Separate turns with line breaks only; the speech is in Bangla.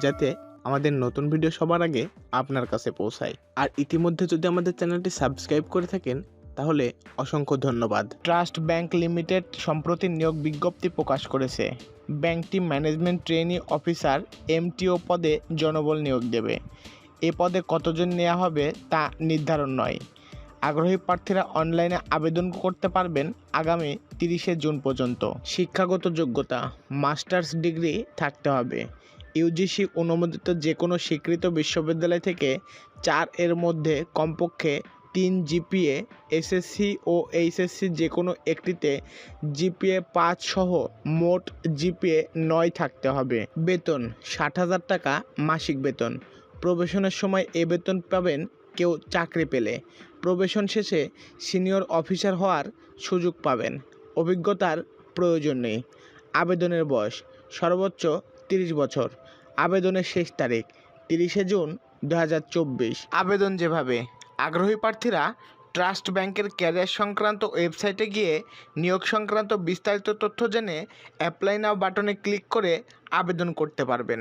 যাতে আমাদের নতুন ভিডিও সবার আগে আপনার কাছে পৌঁছায়। আর ইতিমধ্যে যদি আমাদের চ্যানেলটি সাবস্ক্রাইব করে থাকেন, তাহলে অসংখ্য ধন্যবাদ। ট্রাস্ট ব্যাংক লিমিটেড সম্প্রতি নিয়োগ বিজ্ঞপ্তি প্রকাশ করেছে। ব্যাংকটি ম্যানেজমেন্ট ট্রেনি অফিসার এমটিও পদে জনবল নিয়োগ দেবে। এ পদে কতজন নেওয়া হবে তা নির্ধারণ নয়। আগ্রহী প্রার্থীরা অনলাইনে আবেদন করতে পারবেন আগামী তিরিশে জুন পর্যন্ত। শিক্ষাগত যোগ্যতা, মাস্টার্স ডিগ্রি থাকতে হবে। ইউজিসি অনুমোদিত যে কোনো স্বীকৃত বিশ্ববিদ্যালয় থেকে চার এর মধ্যে কমপক্ষে তিন জিপিএ, এসএসসি ও এইচএসসি যে কোনো একটিতে জিপিএ পাঁচ সহ মোট জিপিএ নয় থাকতে হবে। বেতন ষাট হাজার টাকা মাসিক বেতন। প্রবেশনের সময় এ বেতন পাবেন কেউ চাকরি পেলে। প্রবেশন শেষে সিনিয়র অফিসার হওয়ার সুযোগ পাবেন। অভিজ্ঞতার প্রয়োজন নেই। আবেদনের বয়স সর্বোচ্চ তিরিশ বছর। আবেদনের শেষ তারিখ, তিরিশে জুন দু হাজার চব্বিশ। আবেদন যেভাবে, আগ্রহী প্রার্থীরা ট্রাস্ট ব্যাংকের ক্যারিয়ার সংক্রান্ত ওয়েবসাইটে গিয়ে নিয়োগ সংক্রান্ত বিস্তারিত তথ্য জেনে অ্যাপ্লাই নাও বাটনে ক্লিক করে আবেদন করতে পারবেন।